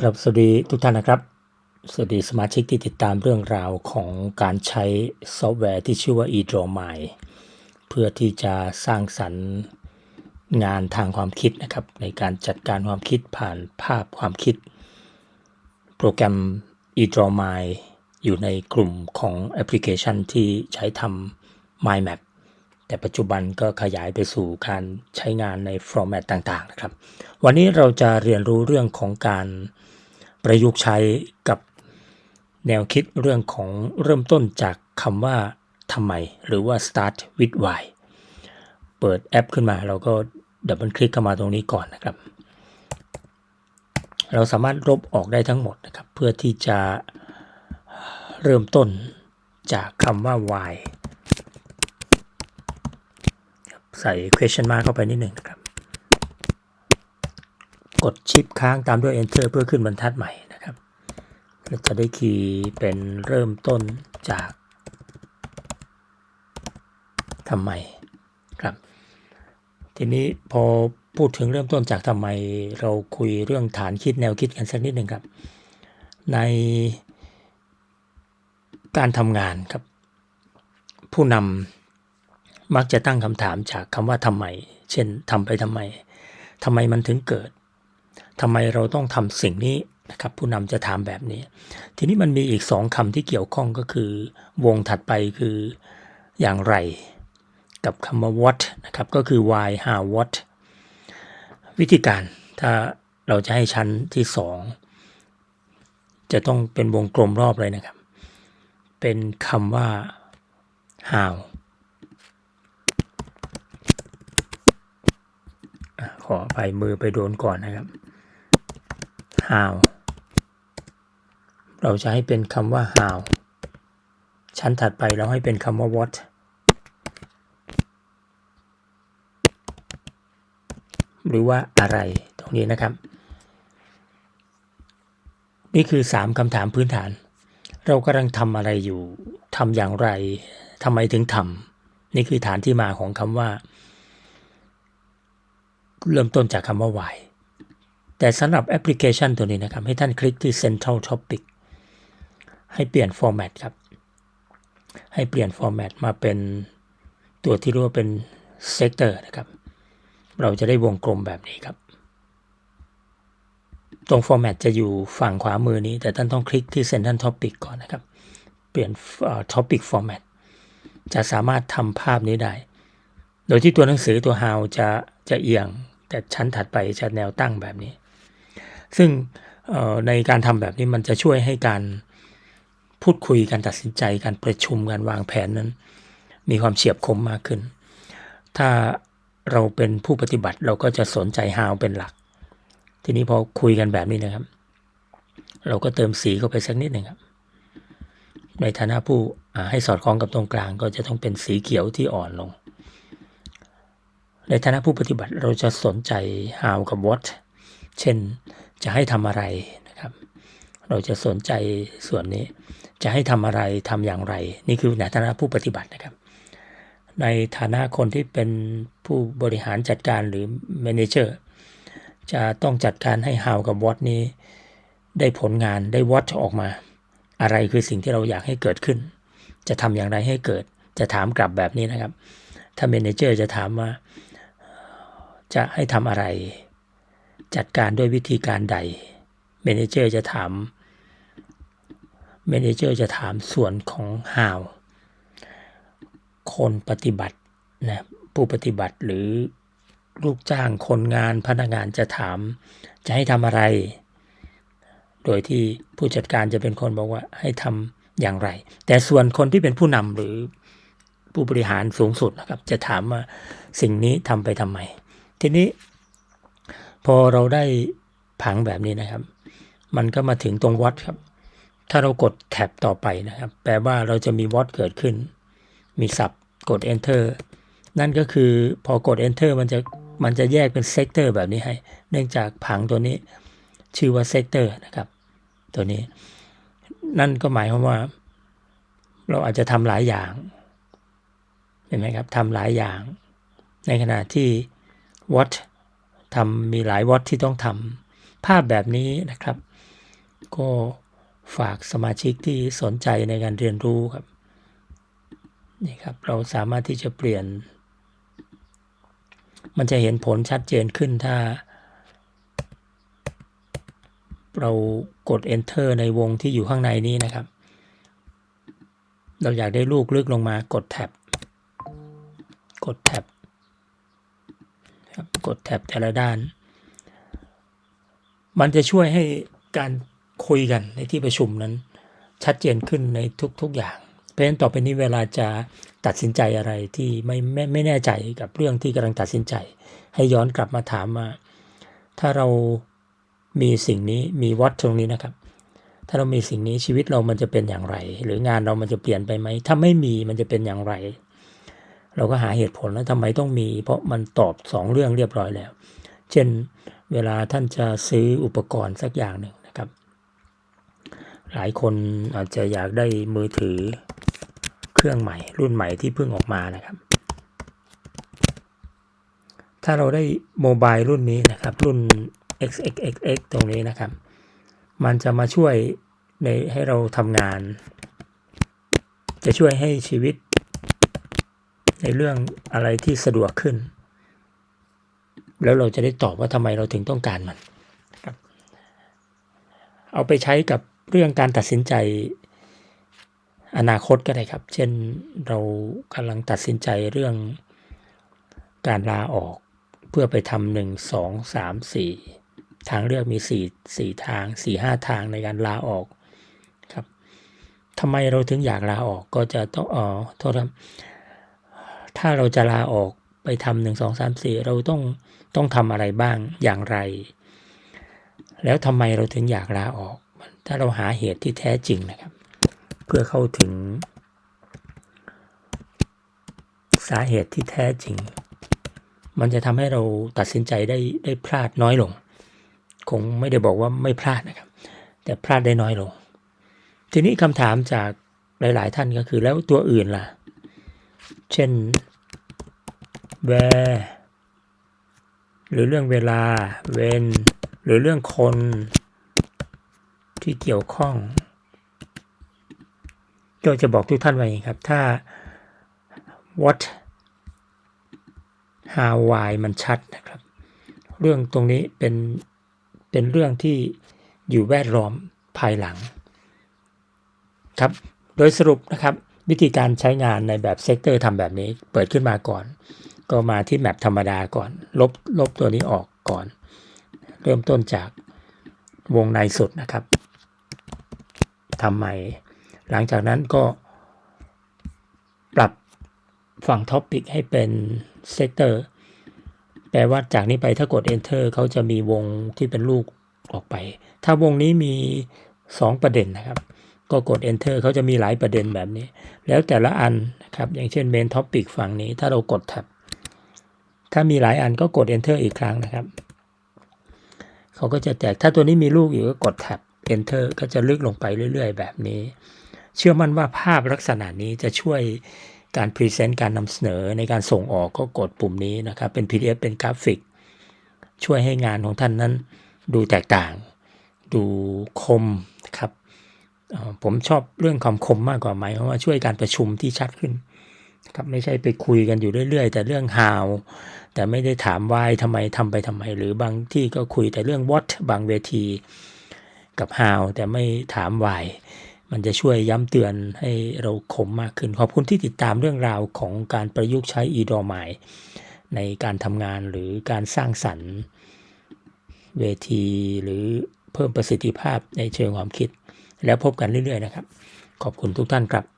ครับสวัสดีทุกท่านนะครับ สวัสดีสมาชิกที่ติดตามเรื่องราวของการใช้ซอฟต์แวร์ที่ชื่อว่า eDrawMy เพื่อที่จะสร้างสรรค์งานทางความคิดนะครับ ในการจัดการความคิดผ่านภาพความคิด โปรแกรม eDrawMy อยู่ในกลุ่มของแอปพลิเคชันที่ใช้ทำ MindMap แต่ปัจจุบันก็ขยายไปสู่การใช้งานในฟอร์แมตต่างๆนะครับ วันนี้เราจะเรียนรู้เรื่องของการ ประยุกต์ใช้กับแนวคิดเรื่องของเริ่มต้นจากคำว่าทำไม หรือว่า start with why เปิดแอปขึ้นมาเราก็ดับเบิลคลิกเข้ามาตรงนี้ก่อนนะครับ เราสามารถลบออกได้ทั้งหมดนะครับ เพื่อที่จะเริ่มต้นจากคำว่า why ใส่ question mark เข้าไปนิดหนึ่งนะครับ กดชิปค้างตามด้วย enter เพื่อขึ้นบรรทัดใหม่นะครับเราจะได้คีย์เป็นเริ่มต้นจากทำไมครับ ทีนี้พอพูดถึงเริ่มต้นจากทำไมเราคุยเรื่องฐานคิดแนวคิดกันสักนิดหนึ่งครับ ในการทำงานครับ ผู้นำมักจะตั้งคำถามจากคำว่าทำไม เช่นทำไปทำไมทำไมมันถึงเกิด ทำไมเราต้องทำสิ่งนี้นะครับผู้นำจะถามแบบนี้ ทีนี้มันมีอีกสองคำที่เกี่ยวข้องก็คือ วงถัดไปคืออย่างไร กับคำว่า what นะครับก็คือ why how what วิธีการถ้าเราจะให้ชั้นที่สองจะต้องเป็นวงกลมรอบเลยนะครับ เป็นคำว่า how ขอไปมือไปโดนก่อนนะครับ how เราจะให้เป็นคำว่า how ชั้นถัดไปเราให้เป็นคำว่า what หรือว่าอะไรตรงนี้นะครับ นี่คือ 3คำถามพื้นฐาน เรากำลังทำอะไรอยู่ทำอย่างไรทำไมถึงทำนี่คือฐานที่มาของคำว่า เริ่มต้นจากคำว่า why แต่สำหรับแอปพลิเคชันตัวนี้นะครับ ให้ท่านคลิกที่ central topic ให้เปลี่ยน format ครับ ให้เปลี่ยน format มาเป็นตัวที่เรียกว่าเป็น sector นะครับ เราจะได้วงกลมแบบนี้ครับ ตรง format จะอยู่ฝั่งขวามือนี้ แต่ท่านต้องคลิกที่ central topic ก่อนนะครับ เปลี่ยน topic format จะสามารถทำภาพนี้ได้ โดยที่ตัวหนังสือตัว how จะจะเอียงแต่ชั้นถัดไปจะแนวตั้งแบบนี้ ซึ่งในการทำแบบนี้มันจะช่วยให้การพูดคุยการตัดสินใจการประชุมการวางแผนนั้น มีความเฉียบคมมากขึ้น ถ้าเราเป็นผู้ปฏิบัติเราก็จะสนใจ how เป็นหลัก ทีนี้พอคุยกันแบบนี้นะครับ เราก็เติมสีเข้าไปสักนิดหนึ่งครับ ในฐานะผู้ให้สอดคล้องกับตรงกลาง ก็จะต้องเป็นสีเขียวที่อ่อนลง ในฐานะผู้ปฏิบัติเราจะสนใจ how กับ what เช่น จะให้ทำอะไรนะครับ เราจะสนใจส่วนนี้ จะให้ทำอะไรทำอย่างไร นี่คือในฐานะผู้ปฏิบัตินะครับ ในฐานะคนที่เป็นผู้บริหารจัดการหรือ manager จะต้องจัดการให้ how กับ what นี้ ได้ผลงานได้ what ออกมา อะไรคือสิ่งที่เราอยากให้เกิดขึ้น จะทำอย่างไรให้เกิด จะถามกลับแบบนี้นะครับ ถ้า manager จะถามว่าจะให้ทำอะไร จัดการด้วยวิธีการใด manager จะถาม manager จะถามส่วนของ how คนปฏิบัตินะผู้ปฏิบัติหรือลูกจ้างคนงานพนักงานจะถาม จะให้ทำอะไร โดยที่ผู้จัดการจะเป็นคนบอกว่าให้ทำอย่างไร แต่ส่วนคนที่เป็นผู้นำหรือผู้บริหารสูงสุดนะครับ จะถามว่าสิ่งนี้ทำไปทำไม ทีนี้ พอเราได้ผังแบบนี้นะครับ มันก็มาถึงตรงวัดครับ ถ้าเรากดแท็บต่อไปนะครับ แปลว่าเราจะมีวัดเกิดขึ้น มีสับกด enter นั่นก็คือพอกด enter มันจะมันจะแยกเป็นเซกเตอร์แบบนี้ให้ เนื่องจากผังตัวนี้ชื่อว่าเซกเตอร์นะครับ ตัวนี้ นั่นก็หมายความว่า เราอาจจะทำหลายอย่าง เห็นไหมครับทำหลายอย่าง ในขณะที่ what ทำมีหลายวัดที่ต้องทำภาพแบบนี้นะครับ ก็ฝากสมาชิกที่สนใจในการเรียนรู้ครับนี่ครับ เราสามารถที่จะเปลี่ยน มันจะเห็นผลชัดเจนขึ้นถ้า เรากด enter ในวงที่อยู่ข้างในนี้นะครับ เราอยากได้ลูกลึกลงมากดแท็บกดแท็บครับ กดแท็บแต่ละด้าน มันจะช่วยให้การคุยกันในที่ประชุมนั้น ชัดเจนขึ้นในทุกๆอย่าง เพราะฉะนั้นต่อไปนี้เวลาจะตัดสินใจอะไรที่ไม่ไม่ไม่แน่ใจกับเรื่องที่กำลังตัดสินใจ ให้ย้อนกลับมาถามว่าถ้าเรามีสิ่งนี้มีวัดตรงนี้นะครับ ถ้าเรามีสิ่งนี้ชีวิตเรามันจะเป็นอย่างไร หรืองานเรามันจะเปลี่ยนไปไหมถ้าไม่มีมันจะเป็นอย่างไร เราก็หาเหตุผลแล้วทำไมต้องมี เพราะมันตอบสองเรื่องเรียบร้อยแล้ว เช่นเวลาท่านจะซื้ออุปกรณ์สักอย่างหนึ่งนะครับ หลายคนอาจจะอยากได้มือถือเครื่องใหม่ รุ่นใหม่ที่เพิ่งออกมานะครับ ถ้าเราได้โมบายรุ่นนี้นะครับรุ่น XXXX ตรงนี้นะครับ มันจะมาช่วยในให้เราทำงาน จะช่วยให้ชีวิต ในเรื่องอะไรที่สะดวกขึ้น แล้วเราจะได้ตอบว่าทำไมเราถึงต้องการมันครับเอาไปใช้กับเรื่องการตัดสินใจอนาคตก็ได้ครับ เช่นเรากำลังตัดสินใจเรื่องการลาออกเพื่อไปทำหนึ่งสองสามสี่ทางเลือกมีสี่สี่ทางสี่ห้าทางในการลาออกครับทำไมเราถึงอยากลาออกก็จะต้องอ๋อโทษครับ ถ้าเราจะลาออกไปทำหนึ่งสองสามสี่เราต้องต้องทำอะไรบ้างอย่างไร แล้วทำไมเราถึงอยากลาออก ถ้าเราหาเหตุที่แท้จริงนะครับ เพื่อเข้าถึง สาเหตุที่แท้จริง มันจะทำให้เราตัดสินใจได้ได้พลาดน้อยลง คงไม่ได้บอกว่าไม่พลาดนะครับ แต่พลาดได้น้อยลง ทีนี้คำถามจากหลาย ๆ ท่านก็คือแล้วตัวอื่นล่ะ เช่น where หรือเรื่องเวลา when หรือเรื่องคนที่เกี่ยวข้องก็จะบอกทุกท่านไว้ครับ ถ้า what how why มันชัดนะครับ เรื่องตรงนี้เป็นเป็นเรื่องที่อยู่แวดล้อมภายหลัง ครับ โดยสรุปนะครับ วิธีการใช้งานในแบบเซกเตอร์ทำแบบนี้ เปิดขึ้นมาก่อน ก็มาที่แมปธรรมดาก่อน ลบลบตัวนี้ออกก่อน เริ่มต้นจากวงในสุดนะครับทำใหม่ หลังจากนั้นก็ปรับฝั่งท็อปิกให้เป็นเซกเตอร์แปลว่าจากนี้ไปถ้ากด enter เขาจะมีวงที่เป็นลูกออกไป ถ้าวงนี้มี 2 ประเด็นนะครับ ก็กด enter เขาจะมีหลายประเด็นแบบนี้ แล้วแต่ละอันนะครับ อย่างเช่น main topic ฝั่งนี้ ถ้าเรากดแท็บถ้ามีหลายอันก็กด enter อีกครั้งนะครับ เขาก็จะแตกถ้าตัวนี้มีลูกอยู่ก็กดแท็บ enter ก็จะลึกลงไปเรื่อย ๆ แบบนี้ เชื่อมั่นว่าภาพลักษณะนี้จะช่วยการพรีเซนต์การนำเสนอในการส่งออกก็กดปุ่มนี้นะครับ เป็น PDF เป็นกราฟิก ช่วยให้งานของท่านนั้นดูแตกต่าง ดูคม ผมชอบเรื่องความคมมากกว่าไหมเพราะว่าช่วยการประชุมที่ชัดขึ้นครับไม่ใช่ไปคุยกันอยู่เรื่อย ๆ แต่เรื่อง how แต่ไม่ได้ถาม why ทำไมทำไปทำไม หรือบางที่ก็คุยแต่เรื่อง what บางเวทีกับ how แต่ไม่ถาม why มันจะช่วยย้ำเตือนให้เราคมมากขึ้น ขอบคุณที่ติดตามเรื่องราวของการประยุกต์ใช้อีดอมายในการทำงานหรือการสร้างสรรค์เวทีหรือเพิ่มประสิทธิภาพในเชิงความคิด แล้วพบกันเรื่อยๆนะครับ ขอบคุณทุกท่านครับ